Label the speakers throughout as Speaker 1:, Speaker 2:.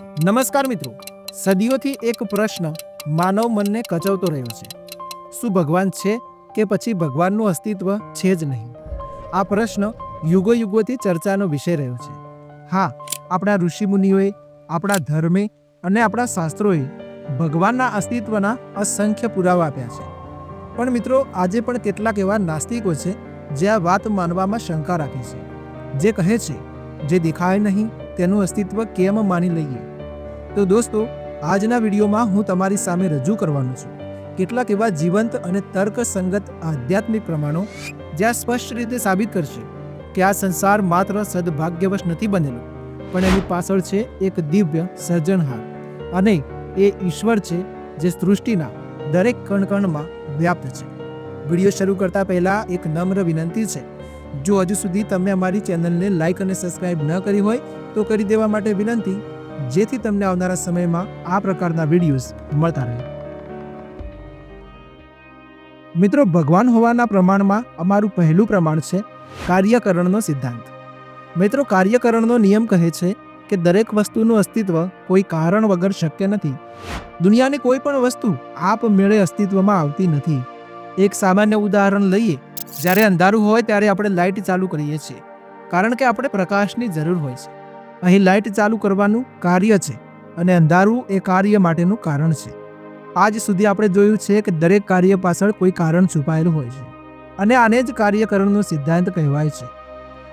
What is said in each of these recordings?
Speaker 1: નમસ્કાર મિત્રો. સદીઓથી એક પ્રશ્ન માનવ મનને કચવતો રહ્યો છે. શું ભગવાન છે કે પછી ભગવાનનું અસ્તિત્વ છે જ નહીં? આ પ્રશ્ન યુગો યુગોથી ચર્ચાનો વિષય રહ્યો છે. હા, આપણા ઋષિમુનિઓએ, આપણા ધર્મે અને આપણા શાસ્ત્રોએ ભગવાનના અસ્તિત્વના અસંખ્ય પુરાવા આપ્યા છે. પણ મિત્રો, આજે પણ કેટલાક એવા નાસ્તિકો છે જે આ વાત માનવામાં શંકા રાખે છે. જે કહે છે, જે દેખાય નહીં તેનું અસ્તિત્વ કેમ માની લઈએ? તો દોસ્તો, આજના વિડીયોમાં હું તમારી સામે રજૂ કરવાનો છું. કેટલાક એવા જીવંત અને તર્કસંગત આધ્યાત્મિક પ્રમાણો જ્યાં સ્પષ્ટ રીતે સાબિત કરશે કે આ સંસાર માત્ર સદભાગ્યવશ નથી બનેલો, પણ એની પાછળ છે એક દિવ્ય સર્જનહાર અને એ ઈશ્વર છે જે સૃષ્ટિના દરેક કણકણમાં વ્યાપ્ત છે. વીડિયો શરૂ કરતા પહેલા એક નમ્ર વિનંતી છે. જો હજુ સુધી તમે અમારી ચેનલને લાઈક અને સબસ્ક્રાઇબ ન કરી હોય, તો કરી દેવા માટે વિનંતી. જેથી તમને આવનારા સમયમાં આ પ્રકારના વિડીયોઝ મળતા રહે. મિત્રો, ભગવાન હોવાના પ્રમાણમાં અમારું પહેલું પ્રમાણ છે કાર્યકરણનો સિદ્ધાંત. મિત્રો, કાર્યકરણનો નિયમ કહે છે કે દરેક વસ્તુનું અસ્તિત્વ કોઈ કારણ વગર શક્ય નથી. દુનિયાની કોઈ પણ વસ્તુ આપમેળે અસ્તિત્વમાં આવતી નથી. એક સામાન્ય ઉદાહરણ લઈએ. જ્યારે અંધારું હોય ત્યારે આપણે લાઇટ ચાલુ કરીએ છીએ. કારણ કે આપણે પ્રકાશની જરૂર હોય છે. અહીં લાઇટ ચાલુ કરવાનું કાર્ય છે અને અંધારું એ કાર્ય માટેનું કારણ છે. આજ સુધી આપણે જોયું છે કે દરેક કાર્ય પાછળ કોઈ કારણ છુપાયેલું હોય છે અને આને જ કાર્યકરણનો સિદ્ધાંત કહેવાય છે.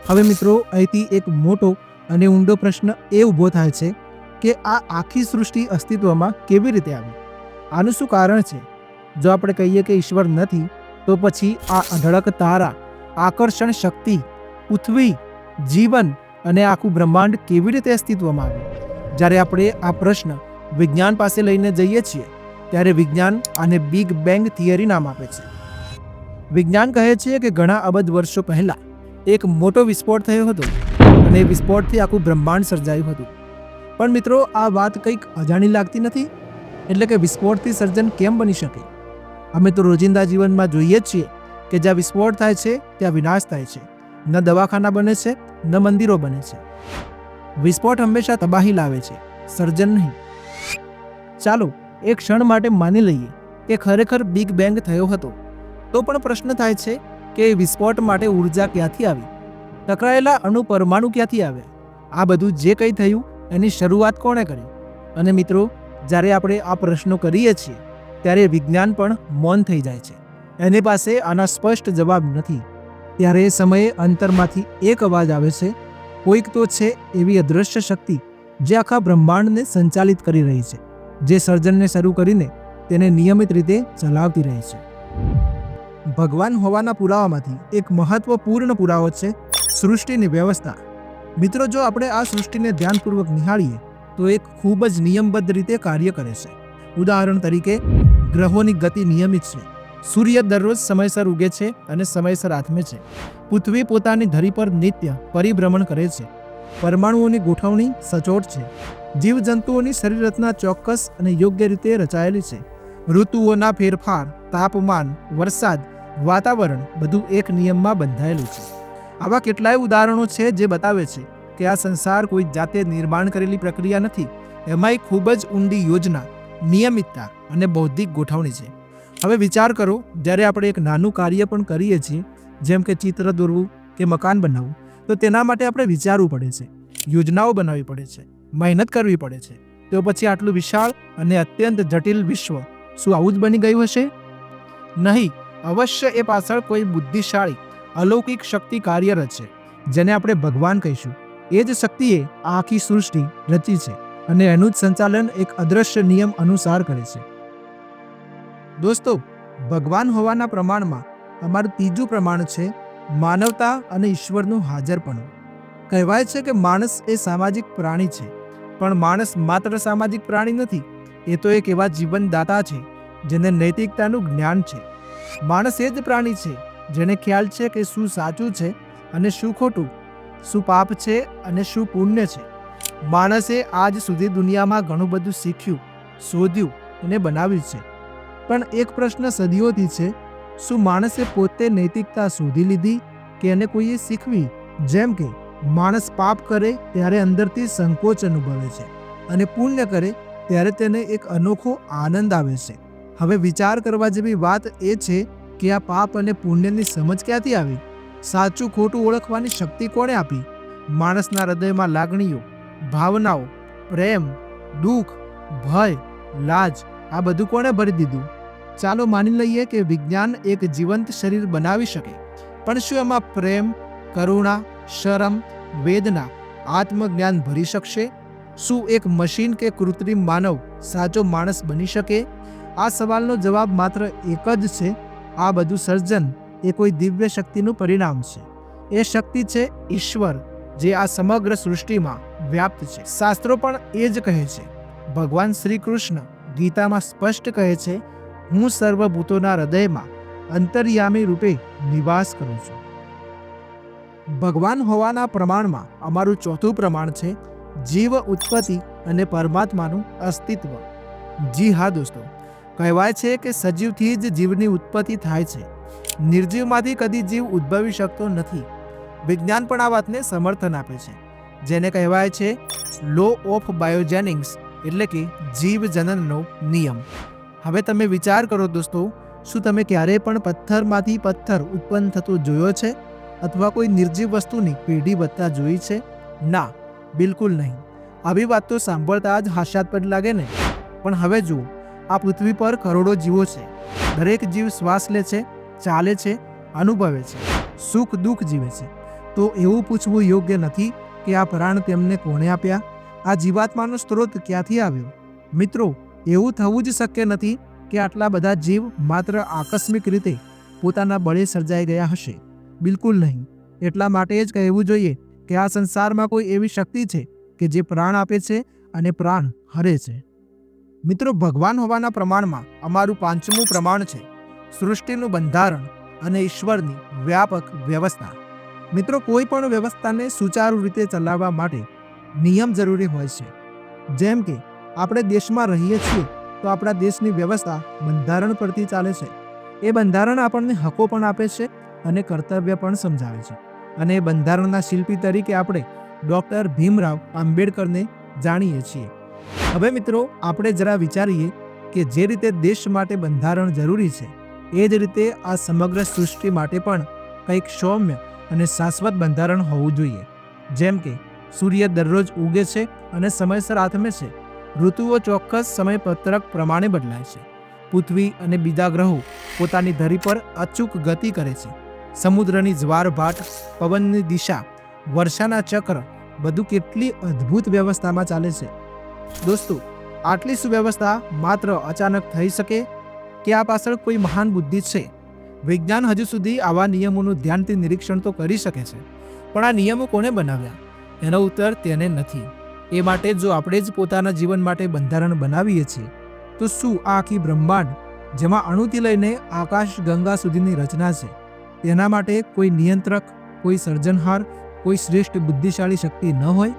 Speaker 1: હવે મિત્રો, અહીંથી એક મોટો અને ઊંડો પ્રશ્ન એ ઊભો થાય છે કે આ આખી સૃષ્ટિ અસ્તિત્વમાં કેવી રીતે આવી? આનું શું કારણ છે? જો આપણે કહીએ કે ઈશ્વર નથી, તો પછી આ અઢળક તારા, આકર્ષણ શક્તિ, પૃથ્વી, જીવન અને આખું બ્રહ્માંડ કેવી રીતે અસ્તિત્વમાં આવ્યું? જ્યારે આપણે આ પ્રશ્ન વિજ્ઞાન પાસે લઈને જઈએ છીએ, ત્યારે વિજ્ઞાન આને બિગ બેંગ થિયરી નામ આપે છે. વિજ્ઞાન કહે છે કે ઘણા અબધ વર્ષો પહેલાં એક મોટો વિસ્ફોટ થયો હતો અને એ વિસ્ફોટથી આખું બ્રહ્માંડ સર્જાયું હતું. પણ મિત્રો, આ વાત કંઈક અજાણી લાગતી નથી? એટલે કે વિસ્ફોટથી સર્જન કેમ બની શકે? અમે તો રોજિંદા જીવનમાં જોઈએ જ છીએ કે જ્યાં વિસ્ફોટ થાય છે, ત્યાં વિનાશ થાય છે. ન દવાખાના બને છે ન મંદિરો બને છે. વિસ્ફોટ હંમેશા તબાહી લાવે છે. સર્જન નહીં. ચાલો, એક ક્ષણ માટે માની લઈએ કે ખરેખર બિગ બેંગ થયો હતો. તો પણ પ્રશ્ન થાય છે કે વિસ્ફોટ માટે ઊર્જા ક્યાંથી આવી? ટકરાયેલા અણુ પરમાણુ ક્યાંથી આવ્યા? આ બધું જે કંઈ થયું, એની શરૂઆત કોણે કરી? અને મિત્રો, જ્યારે આપણે આ પ્રશ્નો કરીએ છીએ, ત્યારે વિજ્ઞાન પણ મૌન થઈ જાય છે. એની પાસે આના સ્પષ્ટ જવાબ નથી. ત્યારે એ સમયે અંતરમાંથી એક અવાજ આવે છે, કોઈક તો છે એવી અદૃશ્ય શક્તિ જે આખા બ્રહ્માંડને સંચાલિત કરી રહી છે, જે સર્જનને શરૂ કરીને તેને નિયમિત રીતે ચલાવતી રહી છે. ભગવાન હોવાના પુરાવામાંથી એક મહત્વપૂર્ણ પુરાવો છે સૃષ્ટિની વ્યવસ્થા. મિત્રો, જો આપણે આ સૃષ્ટિને ધ્યાનપૂર્વક નિહાળીએ, તો એક ખૂબ જ નિયમબદ્ધ રીતે કાર્ય કરે છે. ઉદાહરણ તરીકે, ગ્રહોની ગતિ નિયમિત છે. સૂર્ય દરરોજ સમયસર ઉગે છે અને સમયસર આથમે છે. પૃથ્વી પોતાની ધરી પર નિત્ય પરિભ્રમણ કરે છે. પરમાણુઓની ગોઠવણી સચોટ છે. જીવજંતુઓની શરીર રચના ચોક્કસ અને યોગ્ય રીતે રચાયેલી છે. ઋતુઓના ફેરફાર, તાપમાન, વરસાદ, વાતાવરણ બધું એક નિયમમાં બંધાયેલું છે. આવા કેટલાય ઉદાહરણો છે જે બતાવે છે કે આ સંસાર કોઈ જાતે નિર્માણ કરેલી પ્રક્રિયા નથી. એમાંય ખૂબ જ ઊંડી યોજના, નિયમિતતા અને બૌદ્ધિક ગોઠવણી છે. હવે વિચાર કરો, જ્યારે આપણે એક નાનું કાર્ય પણ કરીએ છીએ, જેમ કે ચિત્ર દોરવું કે મકાન બનાવવું, તો તેના માટે આપણે વિચારવું પડે છે, યોજનાઓ બનાવવી પડે છે, મહેનત કરવી પડે છે. તો પછી આટલું વિશાળ અને અત્યંત જટિલ વિશ્વ શું આવું જ બની ગયું હશે? નહીં, અવશ્ય એ પાછળ કોઈ બુદ્ધિશાળી, અલૌકિક શક્તિ કાર્યરત છે, જેને આપણે ભગવાન કહીશું. એ જ શક્તિએ આ આખી સૃષ્ટિ રચી છે અને એનું જ સંચાલન એક અદ્રશ્ય નિયમ અનુસાર કરે છે. દોસ્તો, ભગવાન હોવાના પ્રમાણમાં અમારું ત્રીજું પ્રમાણ છે માનવતા અને ઈશ્વરનું હાજરપણું. કહેવાય છે કે માણસ એ સામાજિક પ્રાણી છે, પણ માણસ માત્ર સામાજિક પ્રાણી નથી, એ તો એક એવા જીવનદાતા છે જેને નૈતિકતાનું જ્ઞાન છે. માણસ એ જ પ્રાણી છે જેને ખ્યાલ છે કે શું સાચું છે અને શું ખોટું, શું પાપ છે અને શું પુણ્ય છે. માણસે આજ સુધી દુનિયામાં ઘણું બધું શીખ્યું, શોધ્યું અને બનાવ્યું છે. પણ એક પ્રશ્ન સદીઓથી છે, શું માણસે પોતે નૈતિકતા શોધી લીધી કે એને કોઈએ શીખવી? જેમ કે, માણસ પાપ કરે ત્યારે અંદરથી સંકોચ અનુભવે છે અને પુણ્ય કરે ત્યારે તેને એક અનોખો આનંદ આવે છે. હવે વિચાર કરવા જેવી વાત એ છે કે આ પાપ અને પુણ્યની સમજ ક્યાંથી આવી? સાચું ખોટું ઓળખવાની શક્તિ કોણે આપી? માણસના હૃદયમાં લાગણીઓ, ભાવનાઓ, પ્રેમ, દુઃખ, ભય, લાજ, આ બધું કોણે ભરી દીધું? ચાલો માની લઈએ કે વિજ્ઞાન એક જીવંત શરીર બનાવી શકે. પણ શું એમાં પ્રેમ, કરુણા, શરમ, વેદના, આત્મજ્ઞાન ભરી શકશે? શું એક મશીન કે કૃત્રિમ માનવ સાચો માણસ બની શકે? આ સવાલનો જવાબ માત્ર એક જ છે. આ બધું સર્જન એ કોઈ દિવ્ય શક્તિનું પરિણામ છે. એ શક્તિ છે ઈશ્વર, જે આ સમગ્ર સૃષ્ટિમાં વ્યાપ્ત છે. શાસ્ત્રો પણ એ જ કહે છે. ભગવાન શ્રી કૃષ્ણ ગીતામાં સ્પષ્ટ કહે છે હું સર્વભૂતોના હૃદયમાં અંતર્યામી રૂપે નિવાસ કરું છું. ભગવાન હોવાના પ્રમાણમાં અમારું ચોથું પ્રમાણ છે જીવ ઉત્પત્તિ અને પરમાત્માનું અસ્તિત્વ. જી હા દોસ્તો, કહેવાય છે કે સજીવથી જ જીવની ઉત્પત્તિ થાય છે. નિર્જીવમાંથી કદી જીવ ઉદ્ભવી શકતો નથી. વિજ્ઞાન પણ આ વાતને સમર્થન આપે છે. જેને કહેવાય છે લો ઓફ બાયોજેનિક્સ એટલે કે જીવજનનનો નિયમ. હવે તમે વિચાર કરો દોસ્તો, શું તમે ક્યારેય પણ પથ્થરમાંથી પથ્થર ઉત્પન્ન થતો જોયો છે? અથવા કોઈ નિર્જીવ વસ્તુની પેઢી વધતા જોઈ છે? ના, બિલકુલ નહીં. આવી વાત તો સાંભળતા જ હાસ્યાસ્પદ લાગે ને? પણ હવે જુઓ, આ પૃથ્વી પર કરોડો જીવો છે. દરેક જીવ શ્વાસ લે છે, ચાલે છે, અનુભવે છે, સુખ દુઃખ જીવે છે. તો એવું પૂછવું યોગ્ય નથી કે આ પ્રાણ તેમને કોણે આપ્યા? આ જીવાત્માનો સ્ત્રોત ક્યાંથી આવ્યો? મિત્રો એવું થવું જ શક્ય નથી કે આટલા બધા જીવ માત્ર આકસ્મિક રીતે પોતાના બળે સર્જાઈ ગયા હશે. બિલકુલ નહીં. એટલા માટે જ કહેવું જોઈએ કે આ સંસારમાં કોઈ એવી શક્તિ છે કે જે પ્રાણ આપે છે અને પ્રાણ હરે છે. મિત્રો, ભગવાન હોવાના પ્રમાણમાં અમારું પાંચમું પ્રમાણ છે સૃષ્ટિનું બંધારણ અને ઈશ્વરની વ્યાપક વ્યવસ્થા. મિત્રો, કોઈ પણ વ્યવસ્થાને સુચારુ રીતે ચલાવવા માટે નિયમ જરૂરી હોય છે. જેમ કે આપણે દેશમાં રહીએ છીએ, તો આપણા દેશની વ્યવસ્થા બંધારણ પરથી ચાલે છે. એ બંધારણ આપણને હકો પણ આપે છે અને કર્તવ્ય પણ સમજાવે છે. અને એ બંધારણના શિલ્પી તરીકે આપણે ડૉક્ટર ભીમરાવ આંબેડકરને જાણીએ છીએ. હવે મિત્રો, આપણે જરા વિચારીએ કે જે રીતે દેશ માટે બંધારણ જરૂરી છે, એ જ રીતે આ સમગ્ર સૃષ્ટિ માટે પણ કંઈક સૌમ્ય અને શાશ્વત બંધારણ હોવું જોઈએ. જેમ કે, સૂર્ય દરરોજ ઉગે છે અને સમયસર આથમે છે. ઋતુઓ ચોક્કસ સમયપત્રક પ્રમાણે બદલાય છે. પૃથ્વી અને બીજા ગ્રહો પોતાની ધરી પર અચૂક ગતિ કરે છે. સમુદ્રની જ્વારભાટ, પવનની દિશા, વર્ષાના ચક્ર બધું કેટલી અદ્ભુત વ્યવસ્થામાં ચાલે છે. દોસ્તો, આટલી સુવ્યવસ્થા માત્ર અચાનક થઈ શકે કે આ પાછળ કોઈ મહાન બુદ્ધિ છે? વિજ્ઞાન હજુ સુધી આવા નિયમોનું ધ્યાનથી નિરીક્ષણ તો કરી શકે છે, પણ આ નિયમો કોને બનાવ્યા? એનો ઉત્તર તેને નથી. એ માટે જો આપણે જ પોતાના જીવન માટે બંધારણ બનાવીએ છીએ, તો શું આ આખી બ્રહ્માંડ, જેમાં અણુથી લઈને આકાશ, ગંગા સુધીની રચના છે, તેના માટે કોઈ નિયંત્રક, કોઈ સર્જનહાર, કોઈ શ્રેષ્ઠ બુદ્ધિશાળી શક્તિ ન હોય?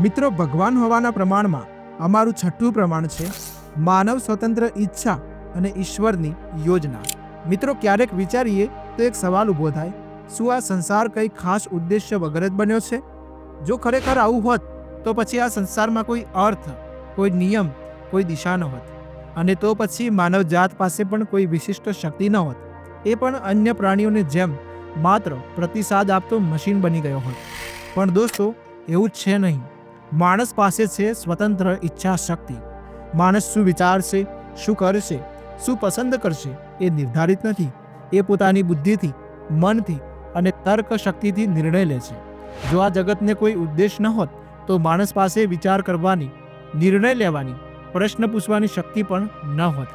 Speaker 1: મિત્રો, ભગવાન હોવાના પ્રમાણમાં અમારું છઠ્ઠું પ્રમાણ છે માનવ સ્વતંત્ર ઈચ્છા અને ઈશ્વરની યોજના. મિત્રો, ક્યારેક વિચારીએ તો એક સવાલ ઊભો થાય, શું આ સંસાર કંઈ ખાસ ઉદ્દેશ્ય વગર જ બન્યો છે? જો ખરેખર આવું હોત તો પછી આ સંસારમાં કોઈ અર્થ, કોઈ નિયમ, કોઈ દિશા ન હોત અને તો પછી માનવ જાત પાસે પણ કોઈ વિશિષ્ટ શક્તિ ન હોત એ પણ અન્ય પ્રાણીઓની જેમ માત્ર પ્રતિસાદ આપતો મશીન બની ગયો હોત. પણ દોસ્તો, એવું જ છે નહીં. માણસ પાસે છે સ્વતંત્ર ઈચ્છા શક્તિ માણસ શું વિચારશે, શું કરશે, શું પસંદ કરશે એ નિર્ધારિત નથી. એ પોતાની બુદ્ધિથી, મનથી અને તર્ક શક્તિથી નિર્ણય લે છે. જો આ જગતને કોઈ ઉદ્દેશ ન હોત તો માણસ પાસે વિચાર કરવાની, નિર્ણય લેવાની, પ્રશ્ન પૂછવાની શક્તિ પણ ન હોત.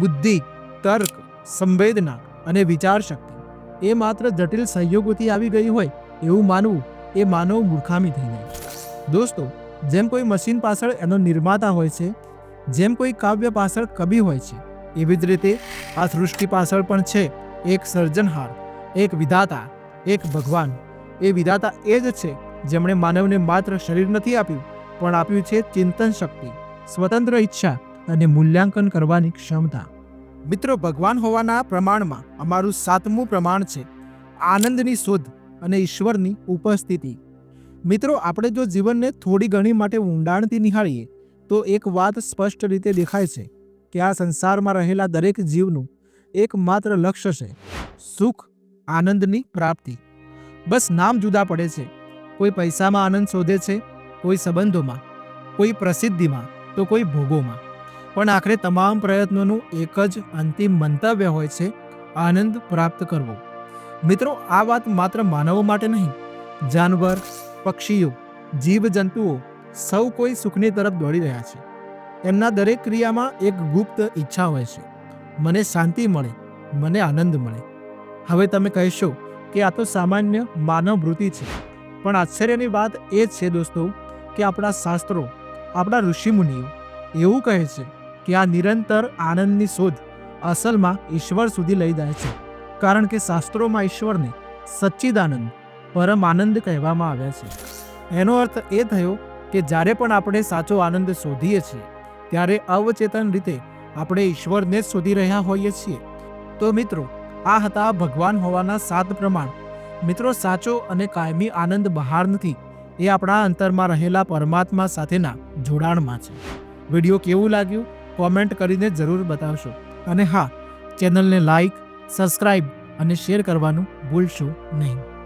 Speaker 1: બુદ્ધિ, તર્ક, સંવેદના અને વિચાર શક્તિ એ માત્ર જટિલ સહયોગોથી આવી ગઈ હોય એવું માનવું એ માનવ મૂર્ખામી થઈ જાય. દોસ્તો, જેમ કોઈ મશીન પાછળ એનો નિર્માતા હોય છે, જેમ કોઈ કાવ્ય પાછળ કવિ હોય છે, એવી જ રીતે આ સૃષ્ટિ પાછળ પણ છે એક સર્જનહાર, એક વિધાતા, એક ભગવાન. એ વિધાતા એ જ છે જેમણે માનવને માત્ર શરીર નથી આપ્યું, પણ આપ્યું છે ચિંતન શક્તિ, સ્વતંત્ર ઈચ્છા અને મૂલ્યાંકન કરવાની ક્ષમતા. મિત્રો, ભગવાન હોવાના પ્રમાણમાં અમારું સાતમું પ્રમાણ છે, આનંદની શોધ અને ઈશ્વરની ઉપસ્થિતિ. મિત્રો, આપણે જો જીવનને થોડી ઘણી માટે ઊંડાણથી નિહાળીએ, તો એક વાત સ્પષ્ટ રીતે દેખાય છે કે આ સંસારમાં રહેલા દરેક જીવનું એકમાત્ર લક્ષ્ય છે, સુખ, આનંદની પ્રાપ્તિ. બસ નામ જુદા પડે છે. કોઈ પૈસામાં આનંદ શોધે છે, કોઈ સંબંધોમાં, કોઈ પ્રસિદ્ધિમાં, તો કોઈ ભોગોમાં. પણ આખરે તમામ પ્રયત્નોનું એક જ અંતિમ મંતવ્ય હોય છે, આનંદ પ્રાપ્ત કરવો. મિત્રો, આ વાત માત્ર માનવો માટે નહીં. જાનવર, પક્ષીઓ, જીવજંતુઓ, સૌ કોઈ સુખની તરફ દોડી રહ્યા છે. એમના દરેક ક્રિયામાં એક ગુપ્ત ઈચ્છા હોય છે. મને શાંતિ મળે, મને આનંદ મળે. હવે તમે કહેશો કે આ તો સામાન્ય માનવ વૃત્તિ છે. પણ આશ્ચર્યની વાત એ છે દોસ્તો કે આપણા શાસ્ત્રો, આપણા ઋષિમુનિઓ એવું કહે છે કે આ નિરંતર આનંદની શોધ અસલમાં ઈશ્વર સુધી લઈ જાય છે. કારણ કે શાસ્ત્રોમાં ઈશ્વરને સચ્ચિદાનંદ, પરમ આનંદ કહેવામાં આવ્યા છે. એનો અર્થ એ થયો કે જ્યારે પણ આપણે સાચો આનંદ શોધીએ છીએ, ત્યારે અવચેતન રીતે આપણે ઈશ્વરને જ શોધી રહ્યા હોઈએ છીએ. તો મિત્રો, આ હતા ભગવાન હોવાના સાત પ્રમાણ મિત્રો, સાચો અને કાયમી આનંદ બહાર નથી. એ આપણા અંતરમાં રહેલા પરમાત્મા સાથેના જોડાણમાં છે. વીડિયો કેવું લાગ્યું? કોમેન્ટ કરીને જરૂર બતાવશો. અને હા, ચેનલને લાઈક સબસ્ક્રાઈબ અને શેર કરવાનું ભૂલશો નહીં.